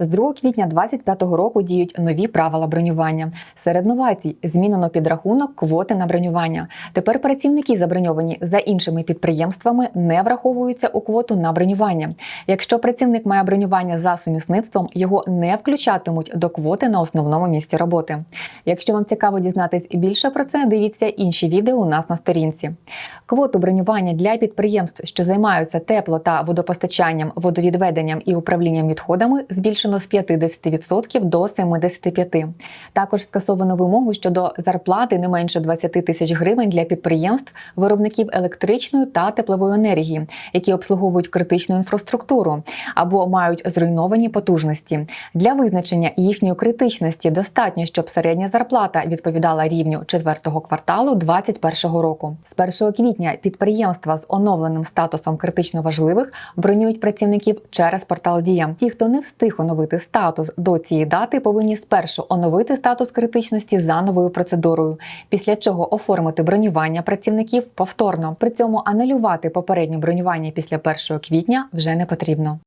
З 2 квітня 2025 року діють нові правила бронювання. Серед новацій змінено підрахунок квоти на бронювання. Тепер працівники, заброньовані за іншими підприємствами, не враховуються у квоту на бронювання. Якщо працівник має бронювання за сумісництвом, його не включатимуть до квоти на основному місці роботи. Якщо вам цікаво дізнатись більше про це, дивіться інші відео у нас на сторінці. Квоту бронювання для підприємств, що займаються тепло та водопостачанням, водовідведенням і управлінням відходами, збільшено з 50% до 75%. Також скасовано вимогу щодо зарплати не менше 20 тисяч гривень для підприємств, виробників електричної та теплової енергії, які обслуговують критичну інфраструктуру або мають зруйновані потужності. Для визначення їхньої критичності достатньо, щоб середня зарплата відповідала рівню четвертого кварталу 2021 року. З 1 квітня підприємства з оновленим статусом критично важливих бронюють працівників через портал Дія. Ті, хто не встиг оновити статус до цієї дати, повинні спершу оновити статус критичності за новою процедурою, після чого оформити бронювання працівників повторно. При цьому анулювати попереднє бронювання після 1 квітня вже не потрібно.